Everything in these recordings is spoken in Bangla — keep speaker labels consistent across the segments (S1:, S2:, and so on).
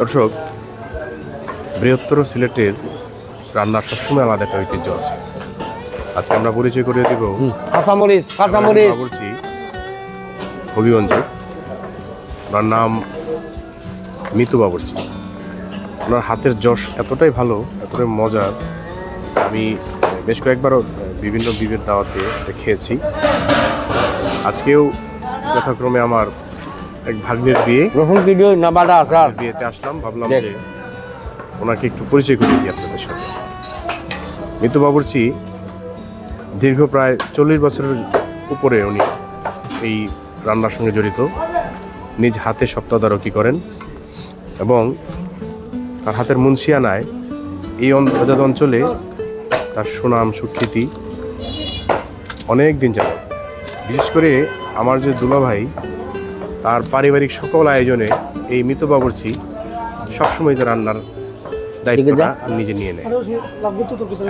S1: দর্শক বৃহত্তর সিলেটের রান্নার সবসময় আলাদা একটা ঐতিহ্য আছে। আজকে আমরা পরিচয় করিয়ে দেব
S2: কাঁচামরিচ কাঁচামরিচ
S1: বাবুর্চি হবিগঞ্জে ওনার নাম মিতু বাবুর্চি। ওনার হাতের যশ এতটাই ভালো এতটাই মজার। আমি বেশ কয়েকবারও বিভিন্ন বিবের দাওয়াতে খেয়েছি আজকেও যথাক্রমে আমার এক ভাগ্নের বিয়ে।
S2: রসুন কি দিই না বাটা
S1: বিয়েতে আসলাম ভাবলাম। যে ওনাকে একটু পরিচয় করে দিই আপনাদের সাথে। মিতু বাবুর্চি দীর্ঘ প্রায় চল্লিশ বছরের উপরে উনি এই রান্নার সঙ্গে জড়িত। নিজ হাতে সব তদারকি করেন এবং তার হাতের মুন্সিয়ানায় এই আজাদ অঞ্চলে তার সুনাম সুখ্যাতি অনেক দিন যাবে বিশেষ করে আমার যে দুলাভাই তার পারিবারিক সকল আয়োজনে এই মৃত বাবুর্চি সবসময় রান্নার দায়িত্বটা নিজে নিয়ে নেয়।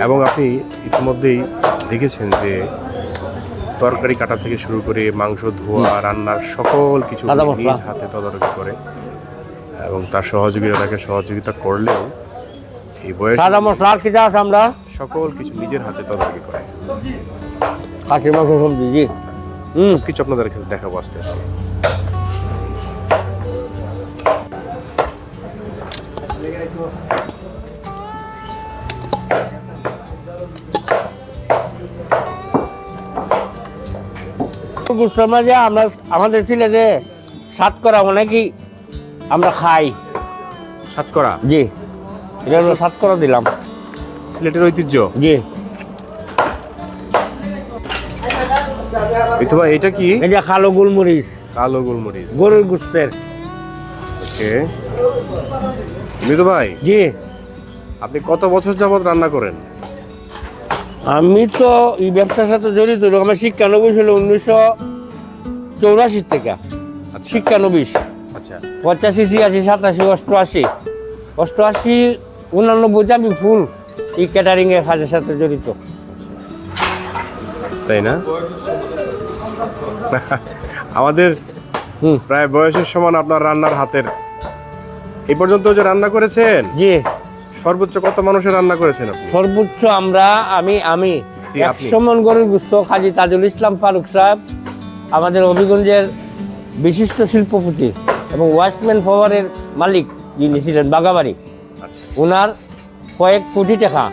S1: এবং আপনি ইতিমধ্যেই দেখেছেন যে তরকারি কাটা থেকে শুরু করে মাংস ধোয়া রান্নার সকল কিছু নিজ হাতে তদারকি করে এবং তার সহযোগীরা তাকে সহযোগিতা করলেও এই বয়স
S2: সাদা মশলা আর কিটা আছে আমরা?
S1: সকল কিছু নিজের হাতে তদারকি করে।
S2: কাশি মাংস সবজি জি। হুম।
S1: কিছু আপনাদের কাছে দেখাবো আস্তে আস্তে।
S2: গুস্তের মাঝে আমরা আমাদের সিলেটে সাত করা অনেকই আমরা খাই।
S1: সাতকরা
S2: জি। এটা হলো সাত করা দিলাম।
S1: সিলেটের ঐতিহ্য?
S2: জি।
S1: মিথুবা এটা কি?
S2: এটা কালো গোলমরিচ।
S1: কালো গোলমরিচ।
S2: গরুর গুস্তের।
S1: ওকে। মৃদু ভাই?
S2: জি।
S1: আপনি কত বছর যাবত রান্না করেন?
S2: আমি তো এই ব্যবসার সাথে জড়িত আমার শিক্ষানবিশ হলো উনিশশো চৌরাশি থেকে।
S1: আচ্ছা।
S2: শিক্ষানবিশ।
S1: আচ্ছা।
S2: পঁচাশি ছিয়াশি সাতাশি অষ্টআশি। অষ্টআশি উনানব্বইতে আমি ফুল এই ক্যাটারিং এর কাজের সাথে জড়িত।
S1: তাই না? আমাদের
S2: হুম।
S1: প্রায় বয়সের সমান আপনার রান্নার হাতের। এই পর্যন্ত যে রান্না করেছেন?
S2: জি।
S1: সর্বোচ্চ কত মানুষের রান্না করেছেন আপনি?
S2: সর্বোচ্চ আমরা আমি আমি। একশো মন গরুর গুস্ত কাজী তাজুল ইসলাম ফারুক সাহেব আমাদের হবিগঞ্জের বিশিষ্ট শিল্পপতি এবং ওয়াস্টম্যান পাওয়ারের মালিক যিনি ছিলেন বাগাবাড়ি
S1: আচ্ছা।
S2: ওনার কয়েক কোটি টাকা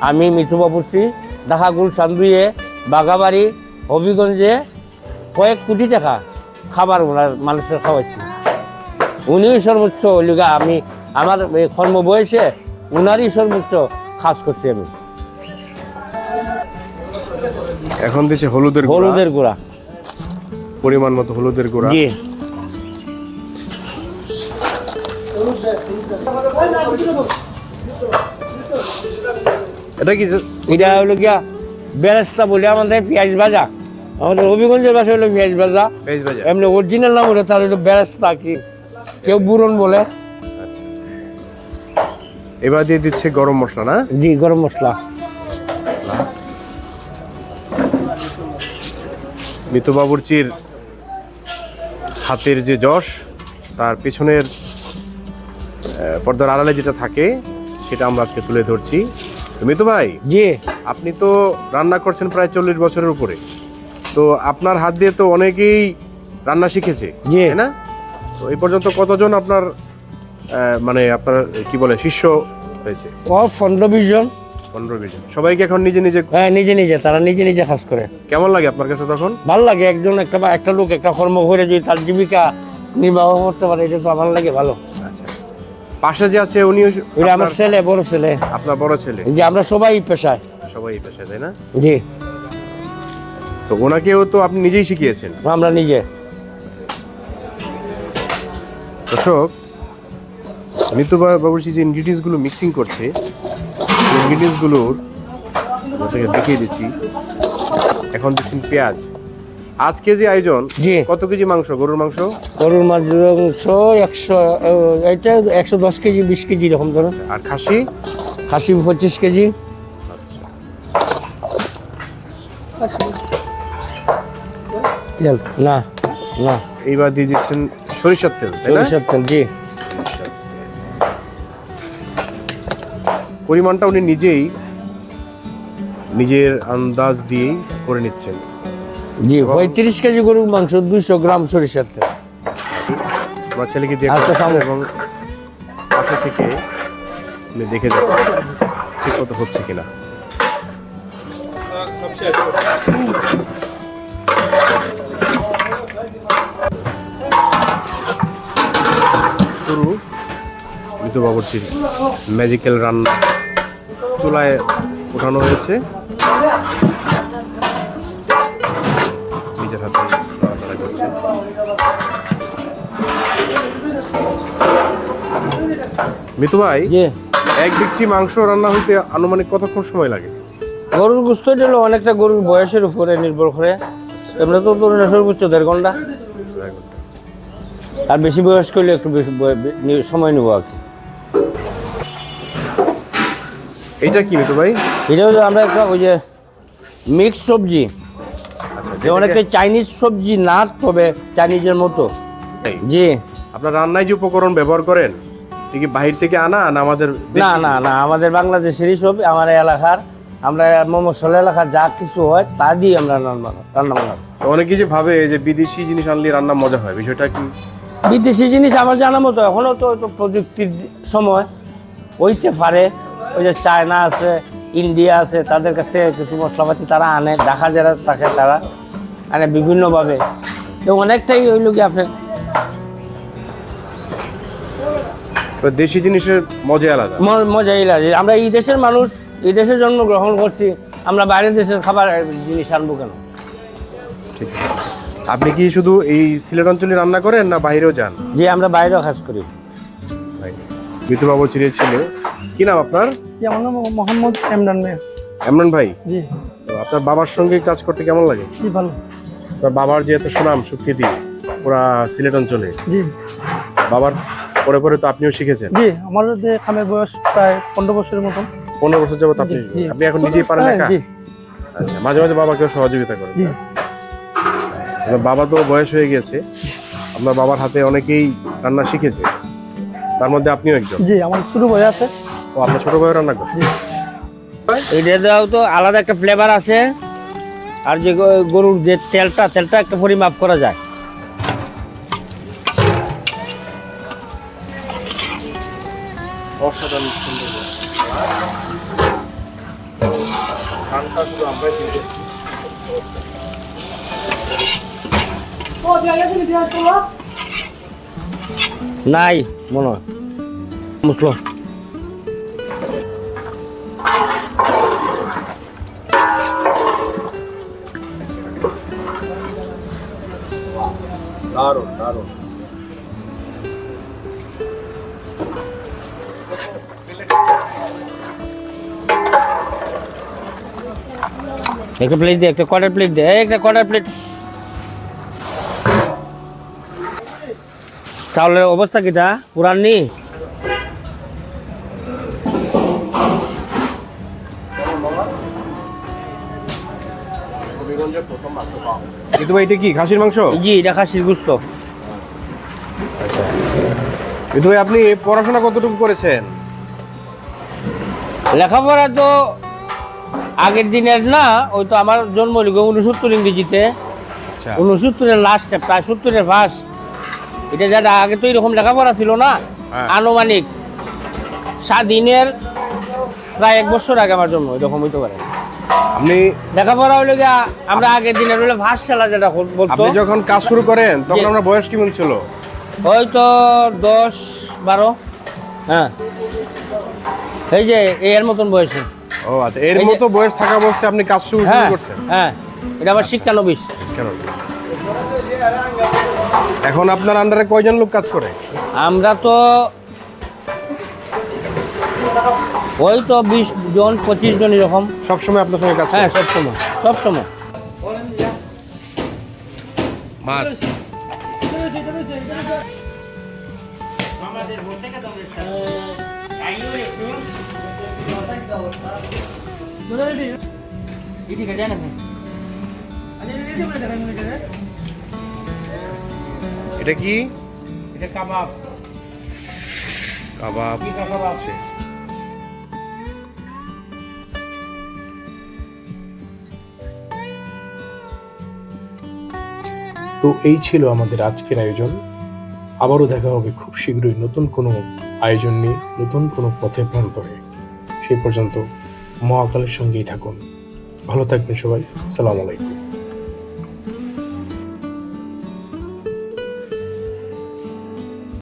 S2: আমি মিঠু বাবুরসি ঢাকা গুলশান দুইয়ে বাগাবাড়ি হবিগঞ্জে কয়েক কোটি টাকা খাবার ওনার মানুষের খাওয়াইছি। উনিই সর্বোচ্চ লিগা আমি আমার এই উনারই সর্বোচ্চ কাজ করছি আমি।
S1: এখন দিচ্ছে হলুদের
S2: হলুদের গুঁড়া।
S1: পরিমাণ মতো হলুদের গুঁড়া।
S2: জি।
S1: এটা কি
S2: এটা হলো গিয়া বেরেস্তা বলে আমাদের পেঁয়াজ ভাজা। আমাদের হবিগঞ্জের ভাষা হলো পেঁয়াজ ভাজা। এমনি অরিজিনাল নাম হলো তার হলো বেরেস্তা কি কেউ বুরন বলে।
S1: এবার দিয়ে দিচ্ছে গরম মশলা না?
S2: জি গরম মশলা।
S1: মিতু বাবুর্চির হাতের যে যশ তার পেছনের পর্দার আড়ালে যেটা থাকে সেটা আমরা আজকে তুলে ধরছি। মিতু ভাই
S2: জি।
S1: আপনি তো রান্না করছেন প্রায় চল্লিশ বছরের উপরে। তো আপনার হাত দিয়ে তো অনেকেই রান্না শিখেছে
S2: জি।
S1: না? তো এই পর্যন্ত কতজন আপনার মানে আপনার কি বলে শিষ্য হয়েছে?
S2: ও পনেরো বিশ জন।
S1: পনেরো বিশ জন। সবাইকে এখন নিজে নিজে
S2: হ্যাঁ নিজে নিজে তারা নিজে নিজে কাজ করে।
S1: কেমন লাগে আপনার কাছে তখন?
S2: ভালো লাগে একজন একটা বা একটা লোক একটা কর্ম করে যদি তার জীবিকা নির্বাহ করতে পারে এটা তো আমার লাগে ভালো।
S1: আচ্ছা। পাশে যে আছে উনিও
S2: এটা আমার ছেলে বড় ছেলে।
S1: আপনার বড় ছেলে।
S2: যে আমরা সবাই পেশায়।
S1: সবাই পেশায় তাই না?
S2: জি।
S1: তো ওনাকেও তো আপনি নিজেই শিখিয়েছেন।
S2: আমরা নিজে।
S1: দর্শক বা- বাবুর্চি যে ইনগ্রিডিয়েন্টসগুলো মিক্সিং করছে। ইনগ্রিডিয়েন্টসগুলোর আপনাকে দেখিয়ে দিচ্ছি। এখন দিচ্ছেন পেঁয়াজ। আজ কেজি আয়োজন
S2: জি।
S1: কত কেজি মাংস? গরুর মাংস?
S2: গরুর মাংস একশো এটা একশো দশ কেজি বিশ কেজি এরকম ধরো।
S1: আর খাসি?
S2: খাসি পঁচিশ কেজি।
S1: আচ্ছা।
S2: তেল না না।
S1: এইবার দিয়ে দিচ্ছেন সরিষার তেল
S2: সরিষার তেল জি।
S1: পরিমাণটা উনি নিজেই নিজের আন্দাজ দিয়েই করে নিচ্ছেন।
S2: জি পঁয়ত্রিশ কেজি গরুর মাংস দুইশো গ্রাম সরিষার তেল।
S1: আমার ছেলেকে দিয়ে
S2: আচ্ছা,
S1: এবং পাশে থেকে দেখে যাচ্ছেন ঠিক মতো হচ্ছে কিনা। শুরু মৃত বাবরচির ম্যাজিক্যাল রান্না। চুলায় ওঠানো হয়েছে। নিজের হাতে করছে। মিতু ভাই এক ডিকচি মাংস রান্না হইতে আনুমানিক কতক্ষণ সময় লাগে?
S2: গরুর গুস্ত হলো অনেকটা গরুর বয়সের উপরে নির্ভর করে। এমনি তো তরুণের সর্বোচ্চ দেড়
S1: ঘণ্টা।
S2: আর বেশি বয়স করলে একটু বেশি সময় নেব আর কি।
S1: এইটা কি মিতু ভাই?
S2: এটা হলো আমরা একটা ওই যে মিক্স সবজি।
S1: আচ্ছা
S2: যেমন একটা চাইনিজ সবজি না তবে চাইনিজের মতো। জি।
S1: আপনার রান্নায় যে উপকরণ ব্যবহার করেন এটা কি বাহির থেকে আনা না আমাদের
S2: না না না আমাদের বাংলাদেশেরই সব আমার এলাকার। আমরা মমসলা এলাকার যা কিছু হয় তা দিয়ে আমরা রান্না রান্না বান্না
S1: অনেকে যে ভাবে যে বিদেশি জিনিস আনলে রান্না মজা হয় বিষয়টা কি?
S2: বিদেশি জিনিস আমার জানা মতো এখনও তো তো প্রযুক্তির সময় ওইতে পারে। ওই যে চায়না আছে ইন্ডিয়া আছে তাদের কাছ থেকে কিছু মশলাপাতি তারা আনে ঢাকা যারা থাকে তারা আনে বিভিন্নভাবে। তো অনেকটাই হইল কি আপনার
S1: দেশি জিনিসের মজা আলাদা।
S2: মজাই লাগে। আমরা এই দেশের মানুষ এই দেশে জন্মগ্রহণ করছি আমরা বাইরের দেশের খাবার জিনিস আনব কেন?
S1: ঠিক। আপনি কি শুধু এই সিলেট অঞ্চলে রান্না করেন না বাইরেও যান?
S2: যে আমরা বাইরেও কাজ করি।
S1: মিতু বাবু চিড়ে ছিল। কি নাম আপনার?
S3: আমার নাম মোহাম্মদ এমরান মিয়া
S1: এমরান ভাই?
S3: জি।
S1: আপনার বাবার সঙ্গে কাজ করতে কেমন লাগে?
S3: জি ভালো।
S1: আপনার বাবার যে এত সুনাম সুখ্যাতি পুরা সিলেট অঞ্চলে।
S3: জি।
S1: বাবার পরে পরে তো আপনিও শিখেছেন।
S3: জি আমার যে খামের বয়স প্রায় পনেরো বছরের মতন।
S1: পনেরো বছর যাবত আপনি আপনি এখন নিজেই পারেন
S3: হ্যাঁ,
S1: একা? আচ্ছা মাঝে মাঝে বাবাকেও সহযোগিতা করেন। বাবা তো বয়স হয়ে গেছে। আপনার বাবার হাতে অনেকেই রান্না শিখেছে। তার মধ্যে আপনিও একজন।
S3: জি আমার শুরু হয়ে আছে।
S1: ও আপনার ছোট ভাই রান্না করেন
S2: এটাও তো আলাদা একটা ফ্লেভার আছে। আর যে গরুর যে তেলটা তেলটা একটা পরিমাপ করা যায়।
S1: অসাধারণ সুন্দর
S2: নাই মনে হয়। মুসলো
S1: দারুণ দারুণ
S2: একটা প্লেট দে একটা কটার প্লেট দে এই একটা কটার প্লেট চাউলের অবস্থা কিটা পুরান নি
S1: কিন্তু ভাই এটা কি খাসির মাংস?
S2: জি এটা খাসির গুস্ত।
S1: কিন্তু ভাই আপনি পড়াশোনা কতটুকু করেছেন?
S2: লেখাপড়া তো আগের দিনের না ওই তো আমার জন্ম হইল উনসত্তর ইংরেজিতে।
S1: আচ্ছা।
S2: উনসত্তরের লাস্টে প্রায় সত্তরের ফার্স্ট এটা যারা আগে তো এরকম লেখাপড়া ছিল না
S1: হ্যাঁ।
S2: আনুমানিক স্বাধীনের প্রায় এক বছর আগে আমার জন্ম এরকম হইতে পারে।
S1: আপনি
S2: লেখাপড়া হইলে গিয়া আমরা আগের দিনের হইলে ভাষশালা যেটা বলতো।
S1: আপনি যখন কাজ শুরু করেন তখন। আমরা বয়স কেমন ছিল?
S2: হয়তো দশ বারো। হ্যাঁ। এই যে এর মতন বয়সে।
S1: ও আচ্ছা এর মতো বয়স থাকা অবস্থায় আপনি কাজ শুরু
S2: হ্যাঁ
S1: করছেন?
S2: হ্যাঁ। এটা আবার শিক্ষানবিশ
S1: কেন এখন আপনার আন্ডারে কয়জন লোক কাজ করে?
S2: আমরা তো ওই তো বিশ জন পঁচিশ জন এরকম।
S1: সবসময় আপনার সঙ্গে কাজ
S2: হ্যাঁ
S1: সবসময়
S2: সব সময় সব সময়।
S1: মাছ।
S4: এটা কি?
S2: এটা কাবাব।
S4: কাবাব।
S2: কি কাবাব? আছে
S1: তো এই ছিল আমাদের আজকের আয়োজন। আবারও দেখা হবে খুব শীঘ্রই নতুন কোনো আয়োজন নিয়ে, নতুন কোনো পথে প্রান্তরে। সেই পর্যন্ত মহাকালের সঙ্গেই থাকুন। ভালো থাকবেন সবাই। সালাম আলাইকুম।